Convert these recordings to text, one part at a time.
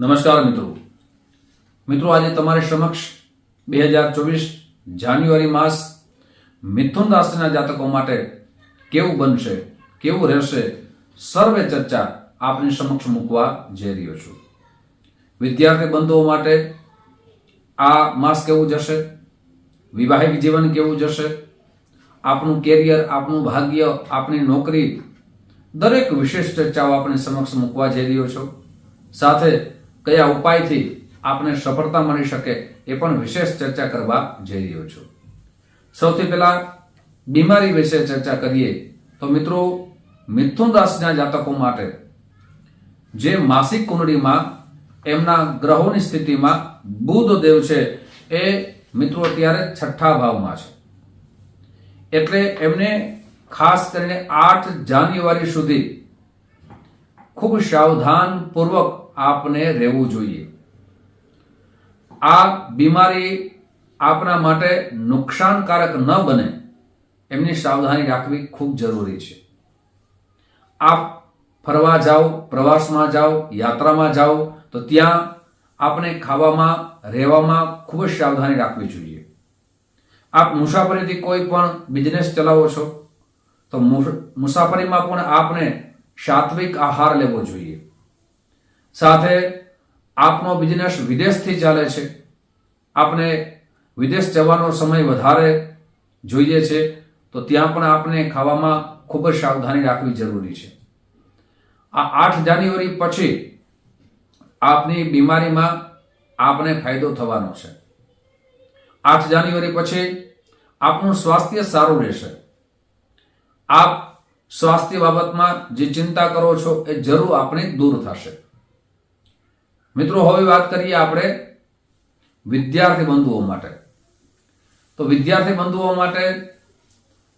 નમસ્કાર મિત્રો. મિત્રો, આજે તમારી સમક્ષ બે હજાર ચોવીસ જાન્યુઆરી માસ મિથુન રાશિના જાતકો માટે કેવું બનશે, કેવું રહેશે, સર્વે ચર્ચા આપની સમક્ષ મૂકવા જઈ રહ્યો છું. વિદ્યાર્થી બંધુઓ માટે આ માસ કેવું જશે? વિવાહિક જીવન કેવું જશે? આપનું કેરિયર આપનું ભાગ્ય આપની નોકરી, દરેક વિશેષ ચર્ચાઓ આપણી સમક્ષ મૂકવા જઈ રહ્યો છું. સાથે કયા ઉપાયથી આપને સફળતા મળી શકે એ પણ વિશેષ ચર્ચા કરવા જઈ રહ્યો છું. સૌથી પહેલા બીમારી વિશે ચર્ચા કરીએ તો મિત્રો મિથુન રાશિના જાતકો માટે જે માસિક કુંડળીમાં એમના ગ્રહોની સ્થિતિમાં બુધ દેવ છે એ મિત્રો અત્યારે છઠ્ઠા ભાવમાં છે. એટલે એમને ખાસ કરીને આઠ જાન્યુઆરી સુધી ખૂબ સાવધાન પૂર્વક આપને રહેવું જોઈએ. આ બીમારી આપના માટે નુકસાનકારક ન બને, એમની સાવધાની રાખવી ખૂબ જરૂરી છે. આપ ફરવા જાઓ, પ્રવાસમાં જાઓ, યાત્રામાં જાઓ, તો ત્યાં આપણે ખાવામાં, રહેવામાં ખૂબ જ સાવધાની રાખવી જોઈએ. આપ મુસાફરીથી કોઈ પણ બિઝનેસ ચલાવો છો, તો મુસાફરીમાં પણ આપને સાત્વિક આહાર લેવો જોઈએ. સાથે આપનો બિઝનેસ વિદેશથી ચાલે છે. આપને વિદેશ જવાનો સમય વધારે જોઈએ છે, તો ત્યાં પણ આપને ખાવામાં ખૂબ જ સાવધાની રાખવી જરૂરી છે. આ આઠ જાન્યુઆરી પછી આપની બીમારીમાં આપને ફાયદો થવાનો છે. આઠ જાન્યુઆરી પછી આપનું સ્વાસ્થ્ય સારું રહેશે. આપ સ્વાસ્થ્ય બાબતમાં જે ચિંતા કરો છો એ જરૂર આપણી દૂર થશે. મિત્રો, હવે વાત કરીએ આપણે વિદ્યાર્થી બંધુઓ માટે. તો વિદ્યાર્થી બંધુઓ માટે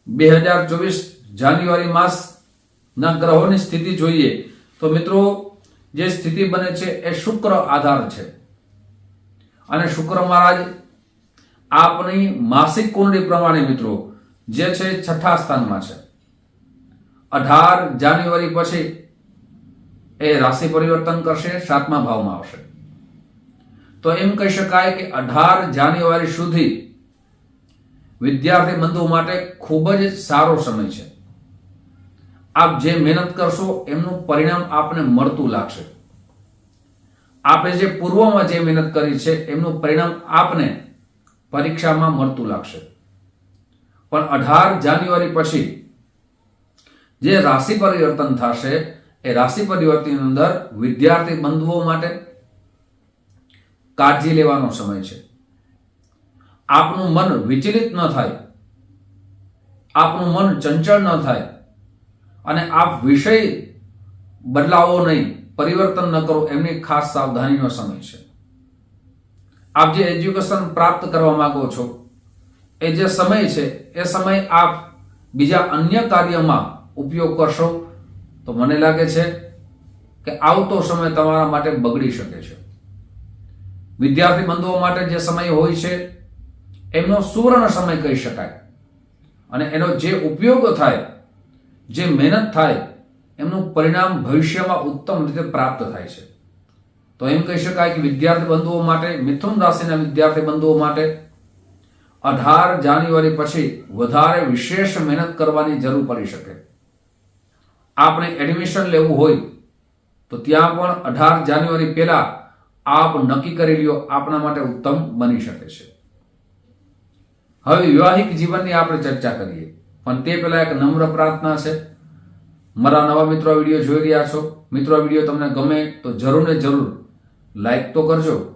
બે હજાર ચોવીસ જાન્યુઆરી માસના ગ્રહોની સ્થિતિ જોઈએ તો મિત્રો, જે સ્થિતિ બને છે એ શુક્ર આધાર છે. અને શુક્ર મહારાજ આપની માસિક કુંડળી પ્રમાણે મિત્રો, જે છે છઠ્ઠા સ્થાનમાં છે. અઢાર જાન્યુઆરી પછી એ રાશિ પરિવર્તન કરશે, સાતમા ભાવમાં આવશે. તો એમ કહી શકાય કે અઢાર જાન્યુઆરી સુધી વિદ્યાર્થી બંધુ માટે ખૂબ જ સારો સમય છે. આપ જે મહેનત કરશો, એમનું પરિણામ આપને મળતું લાગશે. આપે જે પૂર્વમાં જે મહેનત કરી છે, એમનું પરિણામ આપને પરીક્ષામાં મળતું લાગશે. પણ અઢાર જાન્યુઆરી પછી જે રાશિ પરિવર્તન થશે, એ રાશિ પરિવર્તન અંદર વિદ્યાર્થી બંધુઓ માટે કાળજી લેવાનો સમય છે. આપનું મન વિચલિત ન થાય, આપનું મન ચંચળ ન થાય, અને આપ વિષય બદલાવો નહીં, પરિવર્તન ન કરો, એમની ખાસ સાવધાનીનો સમય છે. આપ જે એજ્યુકેશન પ્રાપ્ત કરવા માંગો છો, એ જે સમય છે, એ સમય આપ બીજા અન્ય કાર્યમાં ઉપયોગ કરશો, તો મને લાગે છે કે આવતો સમય તમારા માટે બગડી શકે છે. વિદ્યાર્થી બંધુઓ માટે જે સમય હોય છે, એમનો સુવર્ણ સમય કહી શકાય. અને એનો જે ઉપયોગ થાય, જે મહેનત થાય, એમનું પરિણામ ભવિષ્યમાં ઉત્તમ રીતે પ્રાપ્ત થાય છે. તો એમ કહી શકાય કે વિદ્યાર્થી બંધુઓ માટે, મિથુન રાશિના વિદ્યાર્થી બંધુઓ માટે અઢાર જાન્યુઆરી પછી વધારે વિશેષ મહેનત કરવાની જરૂર પડી શકે. આપણે એડમિશન લેવું હોય, તો ત્યાં પણ અઢાર જાન્યુઆરી પહેલા આપ નક્કી કરી લ્યો આપણા માટે ઉત્તમ બની શકે છે. હવે વિવાહિક જીવનની આપણે ચર્ચા કરીએ. પણ તે પહેલા એક નમ્ર પ્રાર્થના છે. મારા નવા મિત્રો વીડિયો જોઈ રહ્યા છો. મિત્રો વીડિયો તમને ગમે તો જરૂર ને જરૂર લાઈક તો કરજો.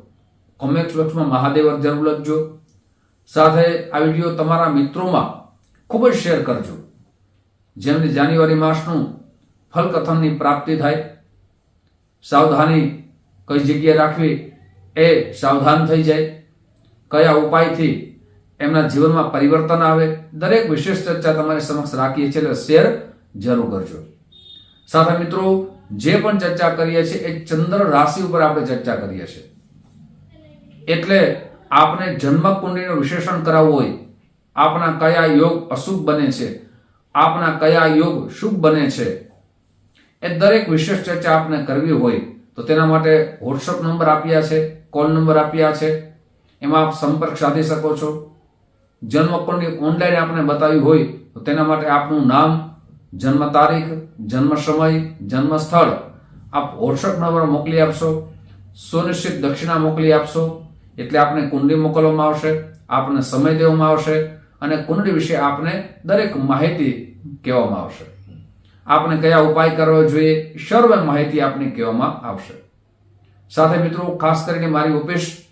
કોમેન્ટ બોક્સમાં મહાદેવ જરૂર લખજો. સાથે આ વીડિયો તમારા મિત્રોમાં ખૂબ જ શેર કરજો. જેમને જાન્યુઆરી માસનું ફલકથનની પ્રાપ્તિ થાય. સાવધાની કઈ જગ્યાએ રાખવી એ સાવધાન થઈ જાય. કયા ઉપાયથી એમના જીવનમાં પરિવર્તન આવે, દરેક વિશેષ ચર્ચા તમારી સમક્ષ રાખીએ છીએ, એટલે શેર જરૂર કરજો. સાથે મિત્રો, જે પણ ચર્ચા કરીએ છીએ, એ ચંદ્ર રાશિ ઉપર આપણે ચર્ચા કરીએ છીએ. એટલે આપને જન્મ કુંડળીનું વિશ્લેષણ કરાવવું હોય, આપના કયા યોગ અશુભ બને છે, આપના કયા યોગ શુભ બને છે એ દરેક વિશેષ ચર્ચા આપને કરવી હોય તો તેના માટે વોટ્સઅપ નંબર આપ્યા છે કોલ નંબર આપ્યા છે. એમાં આપ સંપર્ક સાધી શકો છો. જન્મ કુંડળી ઓનલાઈન આપણે બતાવી હોય તો તેના માટે આપનું નામ, જન્મ તારીખ, જન્મ સમય, જન્મ સ્થળ આપ વોટ્સઅપ નંબર મોકલી આપશો. સુનિશ્ચિત દક્ષિણા મોકલી આપશો. એટલે આપને કુંડલી મોકલવામાં આવશે, આપને સમય દેવામાં આવશે અને કુંડળી વિશે આપને દરેક માહિતી કહેવામાં આવશે. આપને કયા ઉપાય કરવો જોઈએ સર્વ માહિતી આપને કહેવામાં આવશે. સાથે મિત્રો, ખાસ કરીને મારી ઓફિસ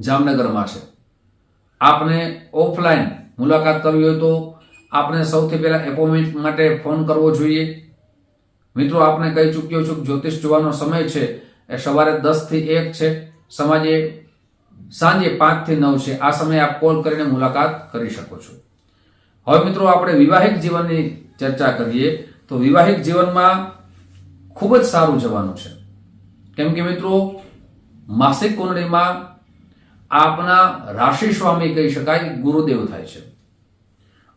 જામનગરમાં છે. આપને ઓફલાઈન મુલાકાત કરવી હોય તો આપણે સૌથી પહેલા એપોઇન્ટમેન્ટ માટે ફોન કરવો જોઈએ. મિત્રો, આપને કહી ચૂક્યો છું જ્યોતિષ જોવાનો સમય છે, એ સવારે દસથી એક છે સમાજે સાંજે પાંચથી નવ છે. આ સમયે આપ કોલ કરીને મુલાકાત કરી શકો છો. હવે મિત્રો, આપણે વિવાહિક જીવનની ચર્ચા કરીએ, તો વિવાહિક જીવનમાં ખૂબ જ સારું જવાનું છે. કેમ કે મિત્રો, માસિક કુંડળીમાં આપના રાશિ સ્વામી કહી શકાય, ગુરુદેવ થાય છે.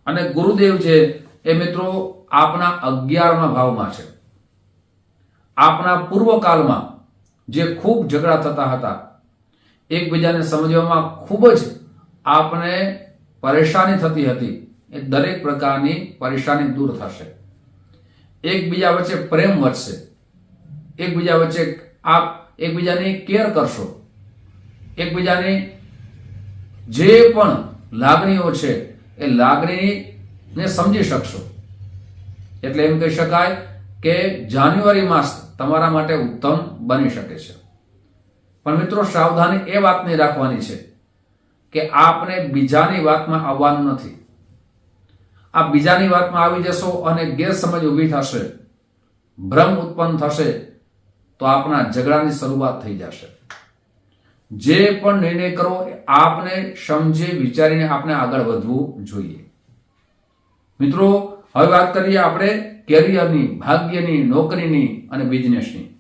અને ગુરુદેવ છે એ મિત્રો આપના અગિયારમા ભાવમાં છે. આપના પૂર્વકાલમાં જે ખૂબ ઝઘડા થતા હતા, એકબીજાને સમજવામાં ખૂબ જ આપને પરેશાની થતી હતી. એ દરેક પ્રકારની પરેશાની દૂર થશે. એકબીજા વચ્ચે પ્રેમ વધશે. એકબીજા વચ્ચે આપ એકબીજાની કેર કરશો. એકબીજાની જે પણ લાગણીઓ છે, એ લાગણીને સમજી શકશો. એટલે એમ કહી શકાય કે જાન્યુઆરી માસ તમારા માટે ઉત્તમ બની શકે છે. પણ મિત્રો, સાવધાની એ વાતની રાખવાની છે કે આપને બીજાની વાતમાં આવવાનું નથી. આ બીજાની વાતમાં આવી જશો અને ગેરસમજ ઊભી થશે, ભ્રમ ઉત્પન્ન થશે, તો આપના ઝઘડાની શરૂઆત થઈ જશે. જે પણ નિર્ણય કરો આપને સમજી, વિચારીને આપણે આગળ વધવું જોઈએ. મિત્રો, હવે વાત કરીએ આપણે કેરિયરની, ભાગ્યની, નોકરીની અને બિઝનેસની.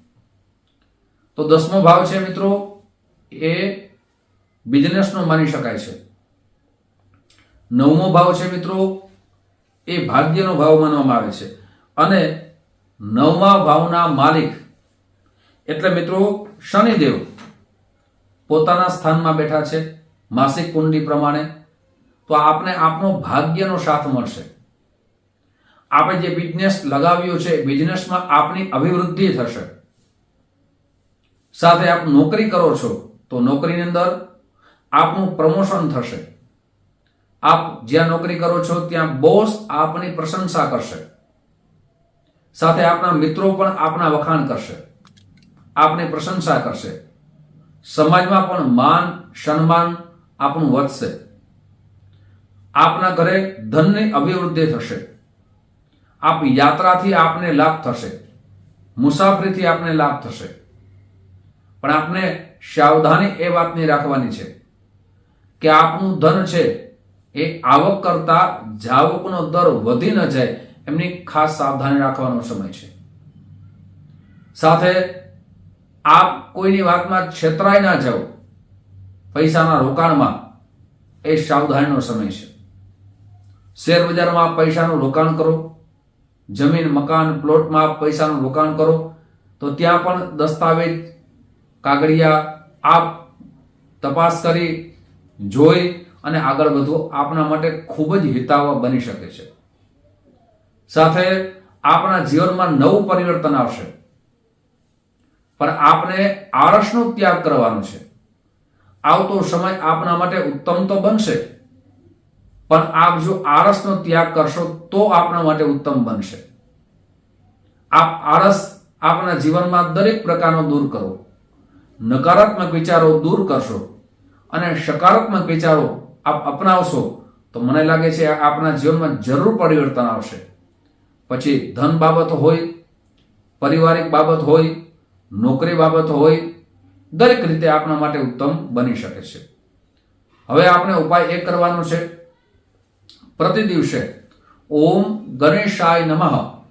તો દસમો ભાવ છે મિત્રો, એ બિઝનેસનો માની શકાય છે. નવમો ભાવ છે મિત્રો એ ભાગ્યનો ભાવ માનવામાં આવે છે. અને નવમા ભાવના માલિક, એટલે મિત્રો શનિદેવ પોતાના સ્થાનમાં બેઠા છે, માસિક કુંડલી પ્રમાણે. તો આપને આપનો ભાગ્યનો સાથ મળશે. આપણે જે બિઝનેસ લગાવ્યો છે બિઝનેસમાં આપની અભિવૃદ્ધિ થશે. સાથે આપ નોકરી કરો છો, તો નોકરીની અંદર આપનું પ્રમોશન થશે. આપ જ્યાં નોકરી કરો છો, ત્યાં બોસ આપની પ્રશંસા કરશે. સાથે આપના મિત્રો પણ આપના વખાણ કરશે. આપની પ્રશંસા કરશે. સમાજમાં પણ માન, સન્માન આપનું વધશે. આપના ઘરે ધનની અભિવૃદ્ધિ થશે. આપ યાત્રાથી આપને લાભ થશે. મુસાફરીથી આપને લાભ થશે. પણ આપને સાવધાની એ વાતની રાખવાની છે કે આપનું ધન છે એ આવક કરતા જાવકનો દર વધી ન જાય, એમની ખાસ સાવધાની રાખવાનો સમય છે. સાથે આપ કોઈની વાતમાં છેતરાઈ ના જાઓ, પૈસાના રોકાણમાં એ સાવધાનીનો સમય છે. શેર બજારમાં પૈસાનું રોકાણ કરો, જમીન, મકાન, પ્લોટમાં પૈસાનું રોકાણ કરો, તો ત્યાં પણ દસ્તાવેજ, કાગળિયા આપ તપાસ કરી, જોઈ અને આગળ વધવું આપણા માટે ખૂબ જ હિતાવહ બની શકે છે. સાથે આપણા જીવનમાં નવું પરિવર્તન આવશે. પણ આપને આળસનો ત્યાગ કરવાનો છે. આવતો સમય આપના માટે ઉત્તમ તો બનશે. પણ આપ જો આળસનો ત્યાગ કરશો તો આપણા માટે ઉત્તમ બનશે. આપ આળસ આપના જીવનમાં દરેક પ્રકારનો દૂર કરો. નકારાત્મક વિચારો દૂર કરશો અને સકારાત્મક વિચારો આપ અપનાવશો તો મને લાગે છે આપના જીવનમાં જરૂર પરિવર્તન આવશે. પછી ધન બાબત હોય, પારિવારિક બાબત હોય, નોકરી બાબત હોય, દરેક રીતે આપણા માટે ઉત્તમ બની શકે છે. હવે આપણે ઉપાય એ કરવાનો છે. પ્રતિ દિવસે ઓમ ગણેશાય નમઃ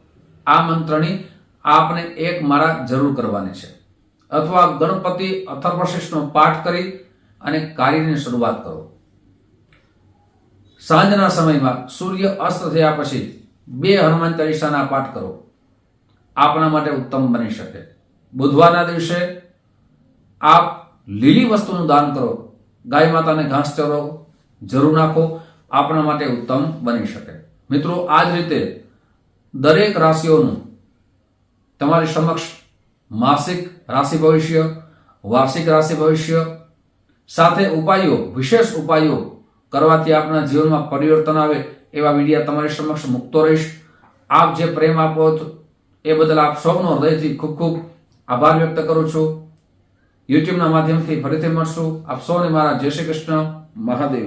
આ મંત્રની આપને એક મારા જરૂર કરવાની છે. અથવા ગણપતિ અથર્વશિષ્ઠનો પાઠ કરી અને કાર્યની શરૂઆત કરો. સાંજના સમયમાં સૂર્ય અસ્ત થયા પછી બે હનુમાન ચાલીસાના પાઠ કરો. આપણા માટે ઉત્તમ બની શકે. બુધવારના દિવસે આપ લીલી વસ્તુનું દાન કરો. ગાય માતાને ઘાસ ચરો, જરૂર નાખો, આપણા માટે ઉત્તમ બની શકે. મિત્રો, આ જ રીતે દરેક રાશિઓનું તમારી સમક્ષ માસિક રાશિ ભવિષ્ય, વાર્ષિક રાશિ ભવિષ્ય, સાથે ઉપાયો, વિશેષ ઉપાયો કરવાથી આપના જીવનમાં પરિવર્તન આવે એવા વિડીયા તમારી સમક્ષ મૂકતો રહીશ. આપ જે પ્રેમ આપો એ બદલ આપ સૌનો હૃદયથી ખૂબ ખૂબ આભાર વ્યક્ત કરું છું. યુટ્યુબના માધ્યમથી ફરીથી મળશું. આપ સૌને મારા જય શ્રી કૃષ્ણ. મહાદેવ